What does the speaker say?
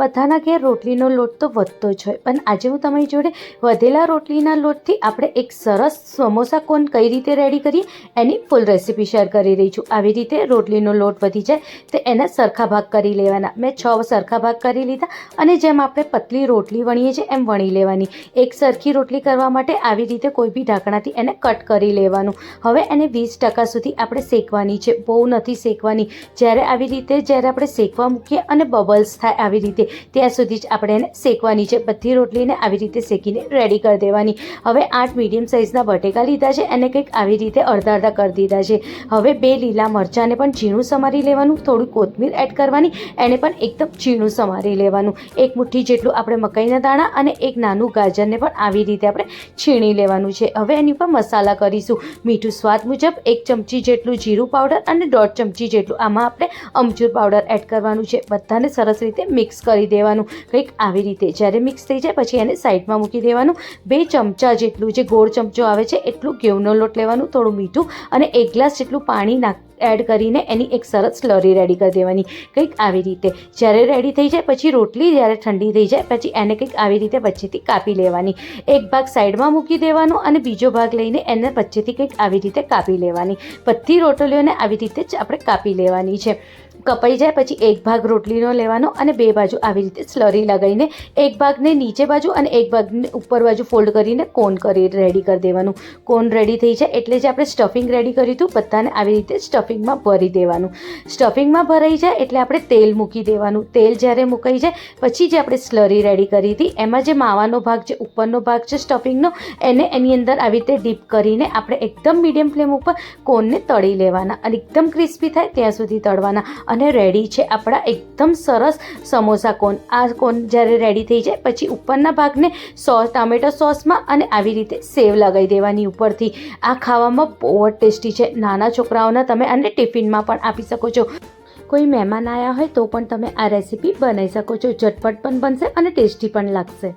બધાના ઘેર રોટલીનો લોટ તો વધતો જ હોય. પણ આજે હું તમારી જોડે વધેલા રોટલીના લોટથી આપણે એક સરસ સમોસા કોન કઈ રીતે રેડી કરીએ એની ફૂલ રેસીપી શેર કરી રહી છું. આવી રીતે રોટલીનો લોટ વધી જાય તો એના સરખા ભાગ કરી લેવાના. મેં છ સરખા ભાગ કરી લીધા અને જેમ આપણે પતલી રોટલી વણીએ છીએ એમ વણી લેવાની. એક સરખી રોટલી કરવા માટે આવી રીતે કોઈ બી ઢાંકણાથી એને કટ કરી લેવાનું. હવે એને વીસ ટકા સુધી આપણે શેકવાની છે. બહુ નથી શેકવાની. જ્યારે આવી રીતે જ્યારે આપણે શેકવા મૂકીએ અને બબલ્સ થાય આવી રીતે ત્યાં સુધી જ આપણે એને શેકવાની છે. બધી રોટલીને આવી રીતે શેકીને રેડી કરી દેવાની. હવે આઠ મીડિયમ સાઇઝના બટેકા લીધા છે એને કંઈક આવી રીતે અડધા અડધા કરી દીધા છે. હવે બે લીલા મરચાંને પણ ઝીણું સમારી લેવાનું, થોડું કોથમીર એડ કરવાની, એને પણ એકદમ ઝીણું સમારી લેવાનું. એક મુઠ્ઠી જેટલું આપણે મકાઈના દાણા અને એક નાનું ગાજરને પણ આવી રીતે આપણે છીણી લેવાનું છે. હવે એની ઉપર મસાલા કરીશું. મીઠું સ્વાદ મુજબ એક ચમચી જેટલું જીરું પાવડર અને દોઢ ચમચી જેટલું આમાં આપણે અમચૂર પાવડર એડ કરવાનું છે. બધાને સરસ રીતે મિક્સ કરી દેવાનું. કંઈક આવી રીતે. જ્યારે મિક્સ થઈ જાય, પછી એને સાઈડમાં મૂકી દેવાનું. બે ચમચા જેટલું જે ગોળ ચમચો આવે છે, એટલું ઘઉંનો લોટ લેવાનું, થોડું મીઠું અને એક ગ્લાસ જેટલું પાણી નાખ એડ કરીને એની એક સરસ સ્લરી રેડી કરી દેવાની. કંઈક આવી રીતે. જ્યારે રેડી થઈ જાય, પછી રોટલી જ્યારે ઠંડી થઈ જાય, પછી એને કંઈક આવી રીતે વચ્ચેથી કાપી લેવાની. એક ભાગ સાઈડમાં મૂકી દેવાનો અને બીજો ભાગ લઈને એને વચ્ચેથી કંઈક આવી રીતે કાપી લેવાની. બધી રોટલીઓને આવી રીતે જ આપણે કાપી લેવાની છે. કપાઈ જાય, પછી એક ભાગ રોટલીનો લેવાનો અને બે બાજુ આવી રીતે સ્લરી લગાવીને એક ભાગને નીચે બાજુ અને એક ભાગને ઉપર બાજુ ફોલ્ડ કરીને કોન કરી રેડી કરી દેવાનું. કોન રેડી થઈ જાય એટલે જે આપણે સ્ટફિંગ રેડી કર્યું હતું. બધાને આવી રીતે સ્ટફિંગમાં ભરી દેવાનું. સ્ટફિંગમાં ભરાઈ જાય એટલે આપણે તેલ મૂકી દેવાનું. તેલ જ્યારે મુકાઈ જાય, પછી જે આપણે સ્લરી રેડી કરી હતી, એમાં જે માવાનો ભાગ છે, ઉપરનો ભાગ છે સ્ટફિંગનો એને એની અંદર આવી રીતે ડીપ કરીને આપણે એકદમ મીડિયમ ફ્લેમ ઉપર કોનને તળી લેવાના અને એકદમ ક્રિસ્પી થાય ત્યાં સુધી તળવાના. અને રેડી છે આપણા એકદમ સરસ સમોસા કોન. આ કોન જ્યારે રેડી થઈ જાય, પછી ઉપરના ભાગને સોસ ટામેટો સોસમાં અને આવી રીતે સેવ લગાવી દેવાની ઉપરથી. આ ખાવામાં બહુ જ ટેસ્ટી છે. નાના છોકરાઓના તમે આને ટિફિનમાં પણ આપી શકો છો. કોઈ મહેમાન આવ્યા હોય તો પણ તમે આ રેસીપી બનાવી શકો છો. ઝટપટ પણ બનશે અને ટેસ્ટી પણ લાગશે.